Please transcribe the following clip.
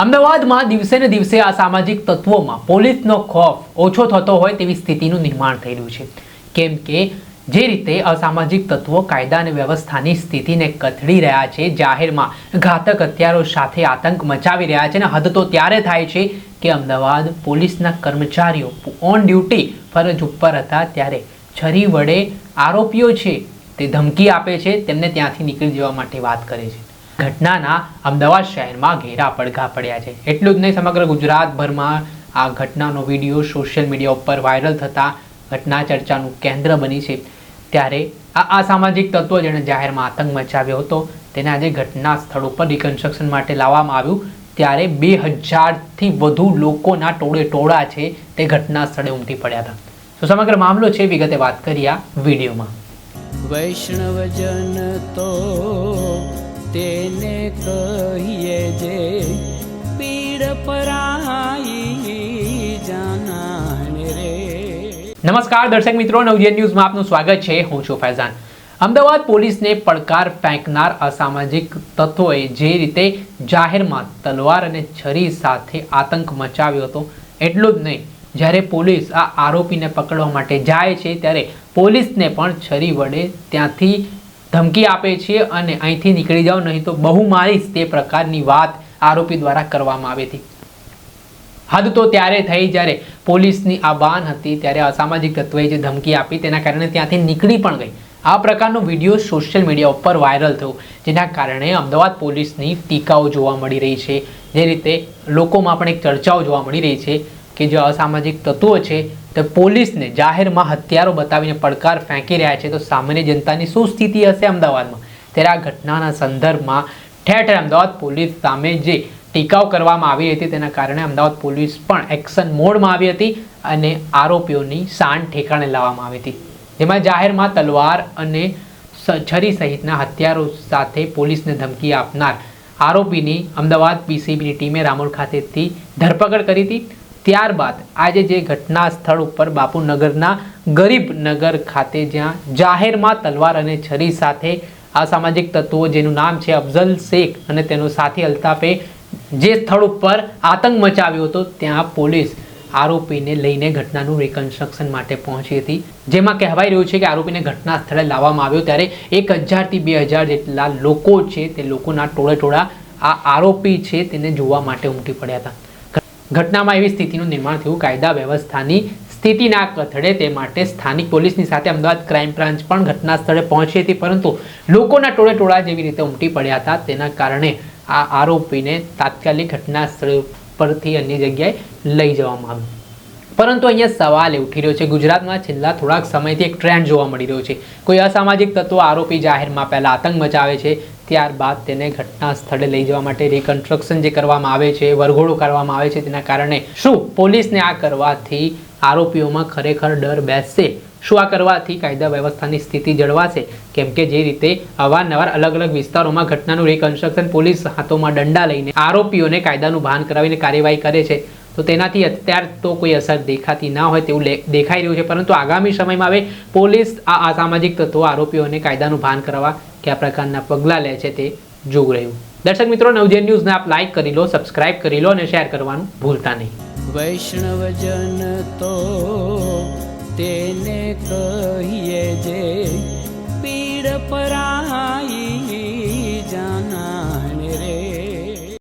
અમદાવાદમાં દિવસે ને દિવસે અસામાજિક તત્વોમાં પોલીસનો ખોફ ઓછો થતો હોય તેવી સ્થિતિનું નિર્માણ થઈ રહ્યું છે. કેમ કે જે રીતે અસામાજિક તત્વો કાયદા અને વ્યવસ્થાની સ્થિતિને કથળી રહ્યા છે, જાહેરમાં ઘાતક હથિયારો સાથે આતંક મચાવી રહ્યા છે અને હદ તો ત્યારે થાય છે કે અમદાવાદ પોલીસના કર્મચારીઓ ઓન ડ્યુટી ફરજ ઉપર હતા ત્યારે છરી વડે આરોપીઓ છે તે ધમકી આપે છે, તેમને ત્યાંથી નીકળી જવા માટે વાત કરે છે. ઘટનાના અમદાવાદ શહેરમાં ઘેરા પડઘા પડ્યા છે. એટલું જ નહીં, સમગ્ર ગુજરાતભરમાં આ ઘટનાનો વીડિયો સોશિયલ મીડિયા ઉપર વાયરલ થતા ઘટના ચર્ચાનું કેન્દ્ર બની છે. ત્યારે આ અસામાજિક તત્વો જેણે જાહેરમાં આતંક મચાવ્યો હતો, તેને આજે ઘટના સ્થળ ઉપર રિકન્સ્ટ્રક્શન માટે લાવવામાં આવ્યું. ત્યારે બે હજારથી વધુ લોકોના ટોળે ટોળા છે તે ઘટના સ્થળે ઉમટી પડ્યા હતા. તો સમગ્ર મામલો છે, વિગતે વાત કરી આ વિડીયોમાં. વૈષ્ણવજન તો તેને કહીએ જે પીડ પરાઈ જાનાને રે. નમસ્કાર, દર્શક મિત્રો, નવજીવન ન્યૂઝમાં આપનું સ્વાગત છે. હું છું ફૈઝાન. અમદાવાદ પોલીસને પડકાર ફેંકનાર અસામાજિક તત્વોએ જે રીતે જાહેરમાં તલવાર અને છરી સાથે આતંક મચાવ્યો હતો, એટલું જ નહીં. જ્યારે પોલીસ આ આરોપીને પકડવા માટે જાય છે, ત્યારે પોલીસને પણ છરી વડે ત્યાંથી ધમકી આપે છે અને અહીંથી નીકળી જાઓ, નહીં તો બહુ મારીશ તે પ્રકારની વાત આરોપી દ્વારા કરવામાં આવી હતી. હદ તો ત્યારે થઈ જ્યારે પોલીસની આ બાન હતી, ત્યારે અસામાજિક તત્વએ જે ધમકી આપી, તેના કારણે ત્યાંથી નીકળી પણ ગઈ. આ પ્રકારનો વીડિયો સોશિયલ મીડિયા ઉપર વાયરલ થયો, જેના કારણે અમદાવાદ પોલીસની ટીકાઓ જોવા મળી રહી છે. જે રીતે લોકોમાં પણ એક ચર્ચાઓ જોવા મળી રહી છે કે જે અસામાજિક તત્વો છે તે પોલીસને જાહેરમાં હથિયારો બતાવીને પડકાર ફેંકી રહ્યા છે, તો સામાન્ય જનતાની શું સ્થિતિ હશે અમદાવાદમાં? ત્યારે આ ઘટનાના સંદર્ભમાં ઠેર ઠેર અમદાવાદ પોલીસ સામે જે ટીકાઓ કરવામાં આવી હતી, તેના કારણે અમદાવાદ પોલીસ પણ એક્શન મોડમાં આવી હતી અને આરોપીઓની શાન ઠેકાણે લાવવામાં આવી હતી. જેમાં જાહેરમાં તલવાર અને છરી સહિતના હથિયારો સાથે પોલીસને ધમકી આપનાર આરોપીની અમદાવાદ પીસીબીની ટીમે રામોલ ખાતેથી ધરપકડ કરી હતી. ત્યારબાદ આજે જે ઘટના સ્થળ ઉપર બાપુનગરના ગરીબનગર ખાતે જ્યાં જાહેરમાં તલવાર અને છરી સાથે અસામાજિક તત્વો જેનું નામ છે અફઝલ શેખ અને તેનો સાથી અલ્તાફે જે સ્થળ ઉપર આતંક મચાવ્યો હતો, ત્યાં પોલીસ આરોપીને લઈને ઘટનાનું રિકન્સ્ટ્રક્શન માટે પહોંચી હતી. જેમાં કહેવાય રહ્યું છે કે આરોપીને ઘટના સ્થળે લાવવામાં આવ્યો ત્યારે એક હજારથી બે હજાર જેટલા લોકો છે તે લોકોના ટોળે ટોળા આ આરોપી છે તેને જોવા માટે ઉમટી પડ્યા હતા. ઘટનામાં એવી સ્થિતિનું નિર્માણ થયું. કાયદા વ્યવસ્થાની સ્થિતિ ના કથળે તે માટે સ્થાનિક પોલીસની સાથે અમદાવાદ ક્રાઇમ બ્રાન્ચ પણ ઘટના સ્થળે પહોંચી હતી. પરંતુ લોકોના ટોળે ટોળા જેવી રીતે ઉમટી પડ્યા હતા. તેના કારણે આ આરોપીને તાત્કાલિક ઘટના સ્થળ પરથી અન્ય જગ્યાએ લઈ જવામાં આવ્યો પરંતુ અહીંયા સવાલ એ ઉઠી રહ્યો છે. ગુજરાતમાં છેલ્લા થોડાક સમયથી એક ટ્રેન્ડ જોવા મળી રહ્યો છે. કોઈ અસામાજિક તત્વો આરોપી જાહેરમાં પહેલા આતંક મચાવે છે. ત્યારબાદ તેને ઘટના સ્થળે લઈ જવા માટે રિકન્સ્ટ્રક્શન જે કરવામાં આવે છે, વરઘોડો કરવામાં આવે છે, તેના કારણે શું પોલીસને આ કરવાથી આરોપીઓમાં ખરેખર ડર બેસશે? શું આ કરવાથી કાયદા વ્યવસ્થાની સ્થિતિ જળવાશે? કેમ કે જે રીતે અવારનવાર અલગ અલગ વિસ્તારોમાં ઘટનાનું રિકન્સ્ટ્રક્શન પોલીસ હાથોમાં દંડા લઈને આરોપીઓને કાયદાનું ભાન કરાવીને કાર્યવાહી કરે છે. તો તેનાથી અત્યાર તો કોઈ અસર દેખાતી ના હોય તેવું દેખાઈ રહ્યું છે. પરંતુ આગામી સમયમાં હવે પોલીસ આ અસામાજિક તત્વો, આરોપીઓને કાયદાનું ભાન કરવા કયા પ્રકારના પગલાં લે છે તે જોવું રહ્યું. દર્શક મિત્રો, નવજેન ન્યૂઝને આપ લાઇક કરી લો, સબસ્ક્રાઇબ કરી લો અને શેર કરવાનું ભૂલતા નહીં. વૈષ્ણવજન તો તેને કહીએ જે પીડ જાના